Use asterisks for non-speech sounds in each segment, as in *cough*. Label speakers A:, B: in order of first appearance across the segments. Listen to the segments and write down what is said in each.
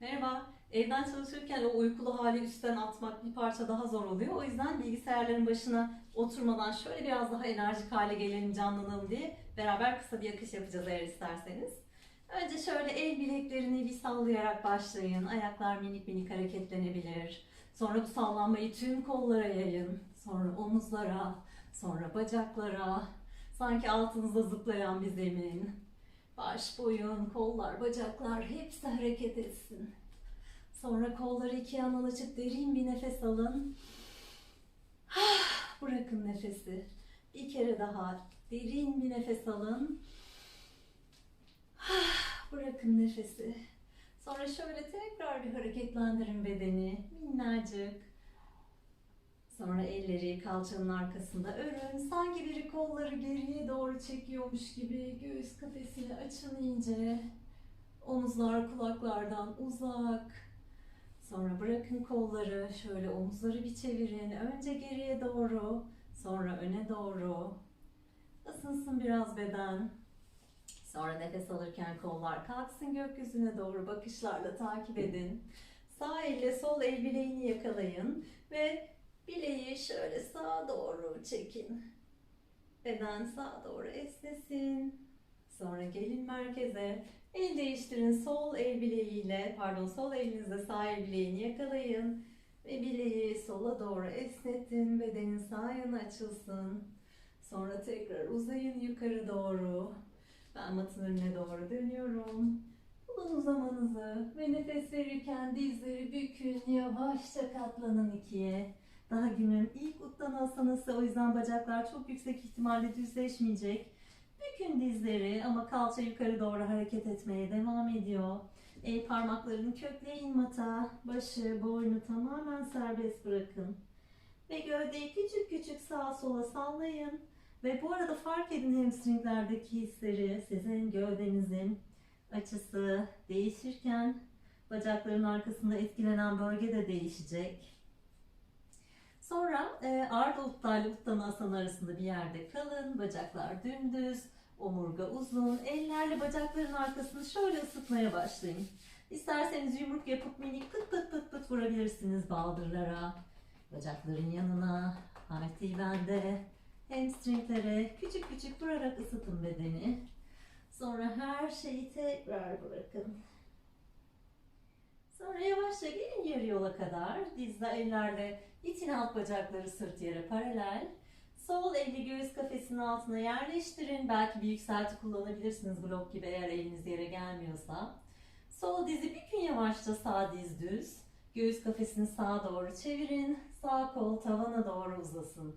A: Merhaba. Evden çalışırken o uykulu hali üstten atmak bir parça daha zor oluyor. O yüzden bilgisayarların başına oturmadan şöyle biraz daha enerjik hale gelelim, canlanalım diye beraber kısa bir akış yapacağız eğer isterseniz. Önce şöyle el bileklerini bir sallayarak başlayın. Ayaklar minik minik hareketlenebilir. Sonra bu sallanmayı tüm kollara yayın. Sonra omuzlara, sonra bacaklara. Sanki altınızda zıplayan bir zemin. Baş, boyun, kollar, bacaklar hepsi hareket etsin. Sonra kolları iki yandan açıp derin bir nefes alın. Bırakın nefesi. Bir kere daha derin bir nefes alın. Bırakın nefesi. Sonra şöyle tekrar bir hareketlendirin bedeni. Minnacık. Sonra elleri kalçanın arkasında örün. Sanki biri kolları geriye doğru çekiyormuş gibi göğüs kafesini açın iyice. Omuzlar kulaklardan uzak. Sonra bırakın kolları. Şöyle omuzları bir çevirin. Önce geriye doğru, sonra öne doğru. Isınsın biraz beden. Sonra nefes alırken kollar kalksın gökyüzüne doğru bakışlarla takip edin. Sağ elle sol el bileğini yakalayın ve bileği şöyle sağa doğru çekin. Beden sağa doğru esnesin. Sonra gelin merkeze. El değiştirin sol el bileğiyle, pardon sol elinizle sağ el bileğini yakalayın. Ve bileği sola doğru esnetin. Bedenin sağ yanı açılsın. Sonra tekrar uzayın yukarı doğru. Ben matın önüne doğru dönüyorum. Bulun uzamanızı ve nefes verirken dizleri bükün, yavaşça katlanın ikiye. Daha günün ilk uttanasanası o yüzden bacaklar çok yüksek ihtimalle düzleşmeyecek. Bükün dizleri ama kalça yukarı doğru hareket etmeye devam ediyor. El parmaklarını kökleyin mata, başı, boynu tamamen serbest bırakın. Ve gövdeyi küçük küçük sağa sola sallayın. Ve bu arada fark edin hamstringlerdeki hisleri, sizin gövdenizin açısı değişirken bacakların arkasında etkilenen bölge de değişecek. E, arda utta ile uttanasana arasında bir yerde kalın, bacaklar dümdüz, omurga uzun, ellerle bacakların arkasını şöyle ısıtmaya başlayın. İsterseniz yumruk yapıp minik pıt pıt pıt pıt vurabilirsiniz baldırlara, bacakların yanına, parti bende, hamstringlere küçük küçük vurarak ısıtın bedeni. Sonra her şeyi tekrar bırakın. Sonra yavaşça gelin yarı yola kadar. Dizle ellerle itin alt bacakları sırt yere paralel. Sol eli göğüs kafesinin altına yerleştirin. Belki bir yükselti kullanabilirsiniz blok gibi eğer eliniz yere gelmiyorsa. Sol dizi bükün yavaşça sağ diz düz. Göğüs kafesini sağa doğru çevirin. Sağ kol tavana doğru uzasın.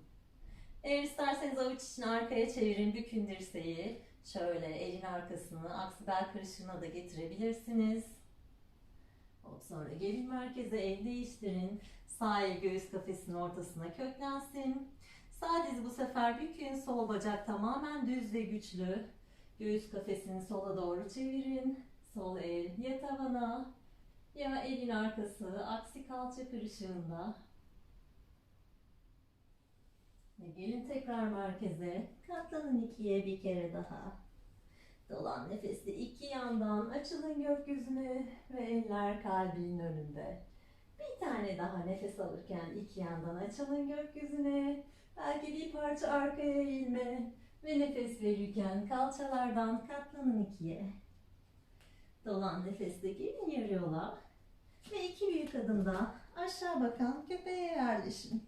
A: Eğer isterseniz avuç için arkaya çevirin, bükün dirseği. Şöyle elin arkasını aksi bel kırışığına da getirebilirsiniz. Sonra gelin merkeze el değiştirin. Sağ el göğüs kafesinin ortasına köklensin. Sağ diz bu sefer bükün. Sol bacak tamamen düz ve güçlü. Göğüs kafesini sola doğru çevirin. Sol el ya tavana ya elin arkası aksi kalça kırışığında. Ve gelin tekrar merkeze. Katlanın ikiye bir kere daha. Dolan nefesle iki yandan açılın gökyüzüne ve eller kalbinin önünde. Bir tane daha nefes alırken iki yandan açılın gökyüzüne. Belki bir parça arkaya eğilme ve nefes verirken kalçalardan katlanın ikiye. Dolan nefesle gelin yarı yola ve iki büyük adımda aşağı bakan köpeğe yerleşin.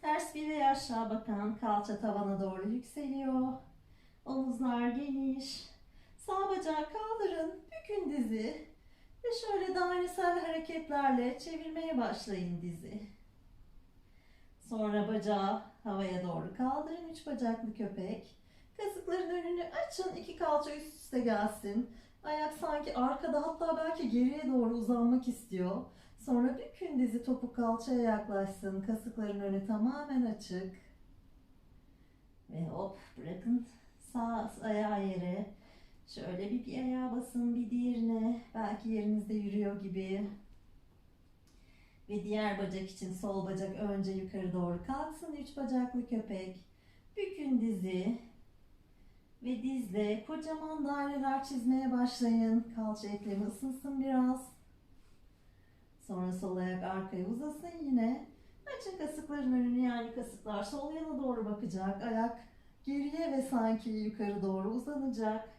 A: Ters bir ve aşağı bakan kalça tavana doğru yükseliyor. Omuzlar geniş. Bacağı kaldırın. Bükün dizi. Ve şöyle dairesel hareketlerle çevirmeye başlayın dizi. Sonra bacağı havaya doğru kaldırın. Üç bacaklı köpek. Kasıkların önünü açın. iki kalça üst üste gelsin. Ayak sanki arkada hatta belki geriye doğru uzanmak istiyor. Sonra bükün dizi topuk kalçaya yaklaşsın. Kasıkların önü tamamen açık. Ve hop bırakın sağ ayağı yere. Şöyle bir, bir ayağa basın bir diğerine. Belki yerinizde yürüyor gibi. Ve diğer bacak için sol bacak önce yukarı doğru kalksın. Üç bacaklı köpek. Bükün dizi. Ve dizle kocaman daireler çizmeye başlayın. Kalça eklemi ısınsın biraz. Sonra sol ayak arkaya uzasın yine. Açın kasıkların önünü yani kasıklar sol yana doğru bakacak. Ayak geriye ve sanki yukarı doğru uzanacak.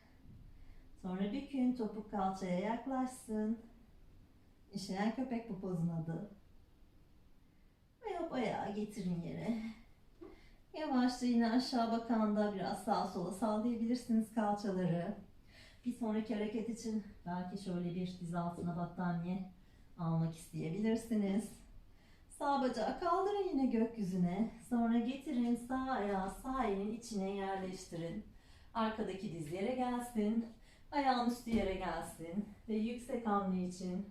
A: Sonra bükün topuk kalçaya yaklaşsın. İşeyen köpek bu pozun adı. Ve hop ayağı getirin yere. Yavaşça yine aşağı bakanda biraz sağa sola sallayabilirsiniz kalçaları. Bir sonraki hareket için belki şöyle bir diz altına battaniye almak isteyebilirsiniz. Sağ bacağı kaldırın yine gökyüzüne. Sonra getirin sağ ayağı sağ elin içine yerleştirin. Arkadaki diz yere gelsin. Ayağın üstü yere gelsin. Ve yüksek hamle için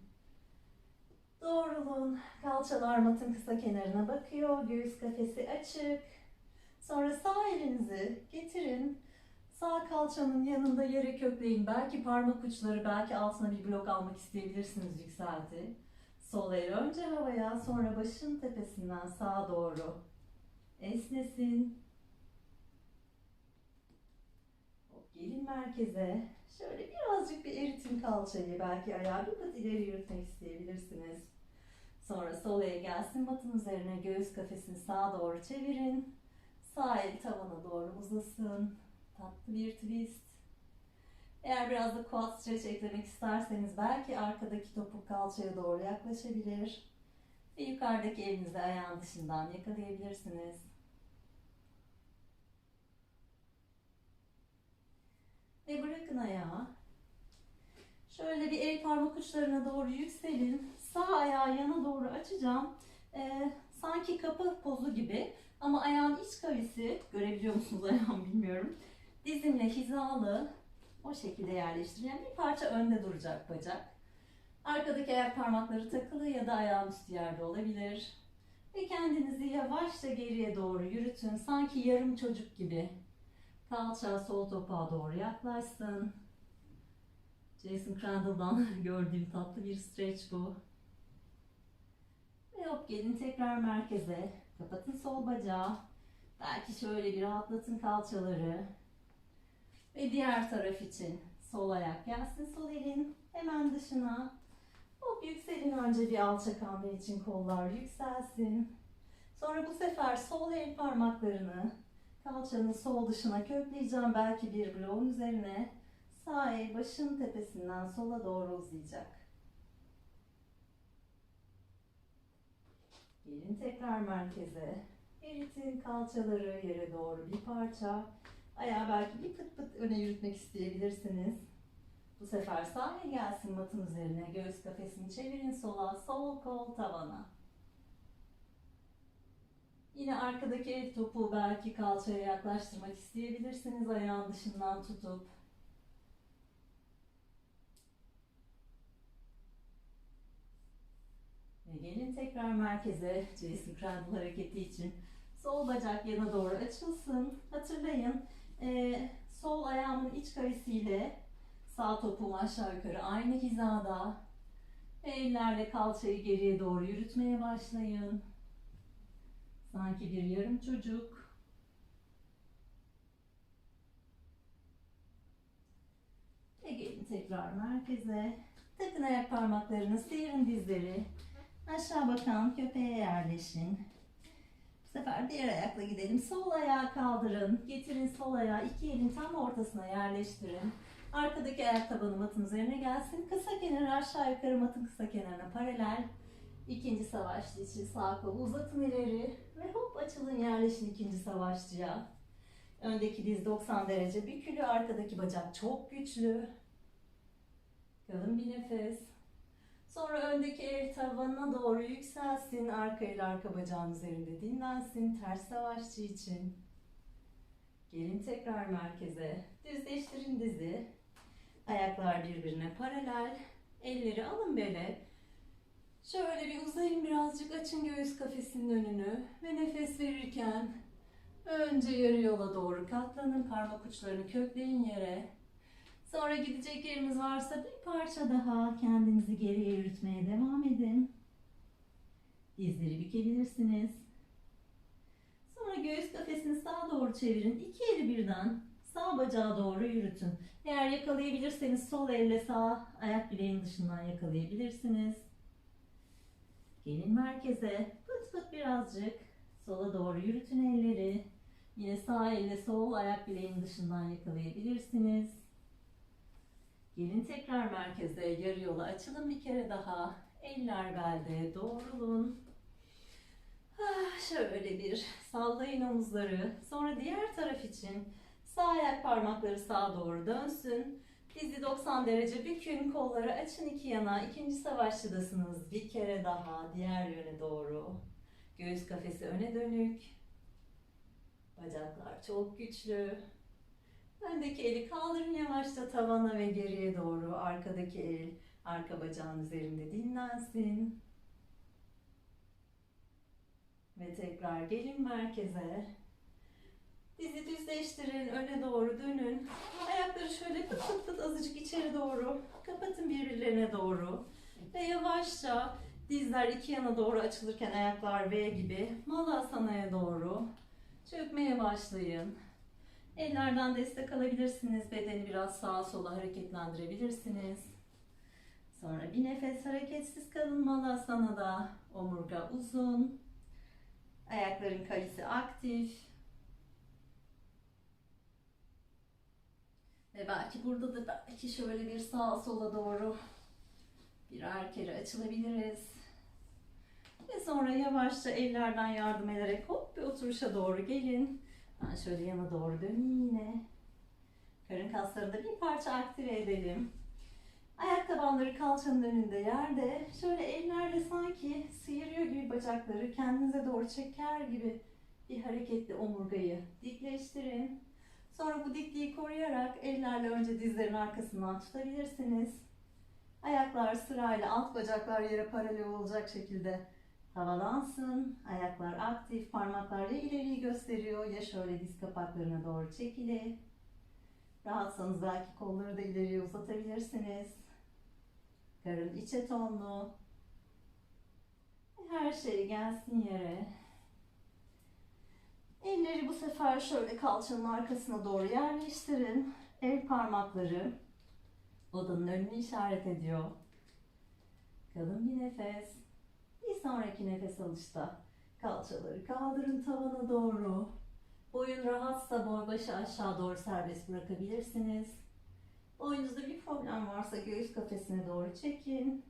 A: doğrulun. Kalçalar matın kısa kenarına bakıyor. Göğüs kafesi açık. Sonra sağ elinizi getirin. Sağ kalçanın yanında yere kökleyin. Belki parmak uçları, belki altına bir blok almak isteyebilirsiniz yükselti. Sol el önce havaya, sonra başın tepesinden sağa doğru esnesin. Gelin merkeze. Şöyle birazcık bir eritin kalçayı. Belki ayağı bir pat ileri yürütmek isteyebilirsiniz. Sonra sol el gelsin matın üzerine göğüs kafesini sağa doğru çevirin. Sağ el tavana doğru uzasın. Tatlı bir twist. Eğer biraz da quad stretch eklemek isterseniz belki arkadaki topuk kalçaya doğru yaklaşabilir. Ve yukarıdaki elinizi ayağın dışından yakalayabilirsiniz. Ve bırakın ayağı. Şöyle bir el parmak uçlarına doğru yükselin. Sağ ayağı yana doğru açacağım. Ee, sanki kapı pozu gibi. Ama ayağın iç kavisi, görebiliyor musunuz ayağımı bilmiyorum. Dizimle hizalı. O şekilde yerleştirin. Yani bir parça önde duracak bacak. Arkadaki ayak parmakları takılı ya da ayağın üstü yerde olabilir. Ve kendinizi yavaşça geriye doğru yürütün. Sanki yarım çocuk gibi. Kalça sol topağa doğru yaklaşsın. Jason Crandall'dan *laughs* gördüğüm tatlı bir stretch bu. Ve hop gelin tekrar merkeze. Kapatın sol bacağı. Belki şöyle bir rahatlatın kalçaları. Ve diğer taraf için sol ayak gelsin sol elin hemen dışına. Hop yükselin önce bir alçak hamle için kollar yükselsin. Sonra bu sefer sol el parmaklarını kalçanın sol dışına kökleyeceğim. Belki bir bloğun üzerine. Sağ el başın tepesinden sola doğru uzayacak. Gelin tekrar merkeze. Eritin kalçaları yere doğru bir parça. Ayağı belki bir pıt pıt öne yürütmek isteyebilirsiniz. Bu sefer sağ el gelsin matın üzerine. Göğüs kafesini çevirin sola. Sol kol tavana. Yine arkadaki el topu belki kalçaya yaklaştırmak isteyebilirsiniz. Ayağın dışından tutup. Ve gelin tekrar merkeze Jason Crandall hareketi için. Sol bacak yana doğru açılsın. Hatırlayın e, sol ayağımın iç kavisiyle sağ topuğum aşağı yukarı aynı hizada. Ve ellerle kalçayı geriye doğru yürütmeye başlayın. Sanki bir yarım çocuk. Ve gelin tekrar merkeze. Takın ayak parmaklarını, sıyırın dizleri. Aşağı bakan köpeğe yerleşin. Bu sefer diğer ayakla gidelim. Sol ayağı kaldırın. Getirin sol ayağı iki elin tam ortasına yerleştirin. Arkadaki ayak tabanı matın üzerine gelsin. Kısa kenarı aşağı yukarı matın kısa kenarına paralel. İkinci savaşçı için sağ kolu uzatın ileri. Ve hop açılın yerleşin ikinci savaşçıya. Öndeki diz 90 derece bükülü. Arkadaki bacak çok güçlü. Kalın bir nefes. Sonra öndeki el tavanına doğru yükselsin. Arka el arka bacağın üzerinde dinlensin. Ters savaşçı için. Gelin tekrar merkeze. Düzleştirin dizi. Ayaklar birbirine paralel. Elleri alın bele. Şöyle bir uzayın birazcık. Açın göğüs kafesinin önünü. Ve nefes verirken önce yarı yola doğru katlanın. Parmak uçlarını kökleyin yere. Sonra gidecek yerimiz varsa bir parça daha kendinizi geriye yürütmeye devam edin. Dizleri bükebilirsiniz. Sonra göğüs kafesini sağa doğru çevirin. İki eli birden sağ bacağa doğru yürütün. Eğer yakalayabilirseniz sol elle sağ ayak bileğin dışından yakalayabilirsiniz. Gelin merkeze. Pıt pıt birazcık. Sola doğru yürütün elleri. Yine sağ elle sol ayak bileğin dışından yakalayabilirsiniz. Gelin tekrar merkeze. Yarı yola açılın bir kere daha. Eller belde doğrulun. Ah, şöyle bir sallayın omuzları. Sonra diğer taraf için sağ ayak parmakları sağa doğru dönsün. Dizi 90 derece bükün, kolları açın iki yana. İkinci savaşçıdasınız. Bir kere daha diğer yöne doğru. Göğüs kafesi öne dönük. Bacaklar çok güçlü. Öndeki eli kaldırın yavaşça tavana ve geriye doğru. Arkadaki el arka bacağın üzerinde dinlensin. Ve tekrar gelin merkeze. Dizi düzleştirin, öne doğru dönün. Ayakları şöyle pıt pıt pıt azıcık içeri doğru. Kapatın birbirlerine doğru. Ve yavaşça dizler iki yana doğru açılırken ayaklar V gibi Malasana'ya doğru çökmeye başlayın. Ellerden destek alabilirsiniz. Bedeni biraz sağa sola hareketlendirebilirsiniz. Sonra bir nefes hareketsiz kalın Malasana'da. Omurga uzun. Ayakların kalisi aktif. Ve belki burada da belki şöyle bir sağa sola doğru birer kere açılabiliriz. Ve sonra yavaşça ellerden yardım ederek hop bir oturuşa doğru gelin. Ben şöyle yana doğru döneyim yine. Karın kaslarını da bir parça aktive edelim. Ayak tabanları kalçanın önünde yerde. Şöyle ellerle sanki sıyırıyor gibi bacakları kendinize doğru çeker gibi bir hareketle omurgayı dikleştirin. Sonra bu dikliği koruyarak ellerle önce dizlerin arkasından tutabilirsiniz. Ayaklar sırayla alt bacaklar yere paralel olacak şekilde havalansın. Ayaklar aktif, parmaklar ya ileriyi gösteriyor ya şöyle diz kapaklarına doğru çekili. Rahatsanız belki kolları da ileriye uzatabilirsiniz. Karın içe tonlu. Her şey gelsin yere. Elleri bu sefer şöyle kalçanın arkasına doğru yerleştirin. El parmakları odanın önünü işaret ediyor. Kalın bir nefes. Bir sonraki nefes alışta kalçaları kaldırın tavana doğru. Boyun rahatsa boy başı aşağı doğru serbest bırakabilirsiniz. Boynunuzda bir problem varsa göğüs kafesine doğru çekin.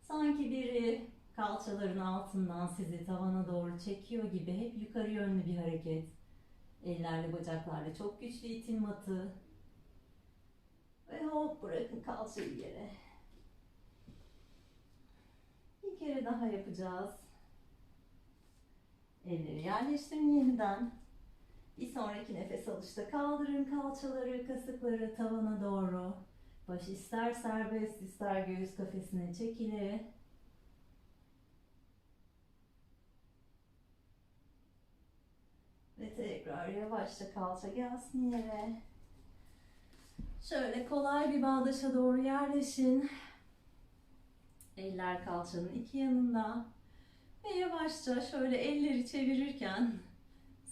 A: Sanki biri kalçaların altından sizi tavana doğru çekiyor gibi hep yukarı yönlü bir hareket. Ellerle bacaklarla çok güçlü itin matı. Ve hop bırakın kalçayı yere. Bir kere daha yapacağız. Elleri yerleştirin yeniden. Bir sonraki nefes alışta kaldırın kalçaları, kasıkları tavana doğru. Baş ister serbest, ister göğüs kafesine çekili. Ve yavaşça kalça gelsin yere. Şöyle kolay bir bağdaşa doğru yerleşin. Eller kalçanın iki yanında. Ve yavaşça şöyle elleri çevirirken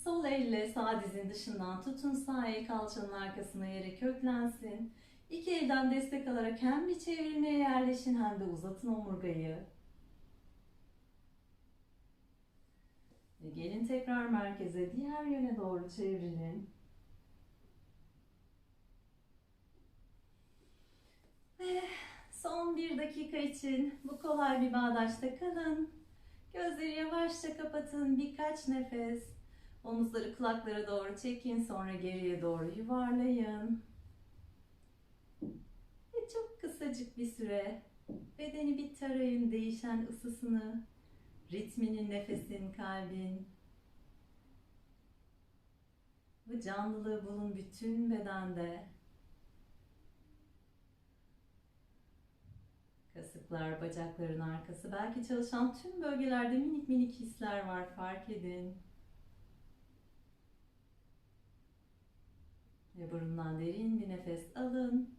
A: sol elle sağ dizin dışından tutun. Sağ el kalçanın arkasına yere köklensin. İki elden destek alarak hem bir çevirmeye yerleşin hem de uzatın omurgayı. Ve gelin tekrar merkeze diğer yöne doğru çevrilin. Ve son bir dakika için bu kolay bir bağdaşta kalın. Gözleri yavaşça kapatın. Birkaç nefes. Omuzları kulaklara doğru çekin. Sonra geriye doğru yuvarlayın. Ve çok kısacık bir süre bedeni bir tarayın değişen ısısını, ritminin, nefesin, kalbin. Bu canlılığı bulun bütün bedende. Kasıklar, bacakların arkası. Belki çalışan tüm bölgelerde minik minik hisler var. Fark edin. Ve burundan derin bir nefes alın.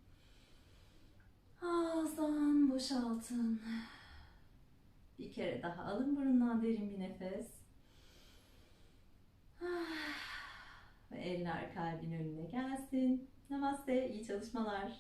A: Ağızdan boşaltın. Bir kere daha alın burundan derin bir nefes. Ve eller kalbin önüne gelsin. Namaste, iyi çalışmalar.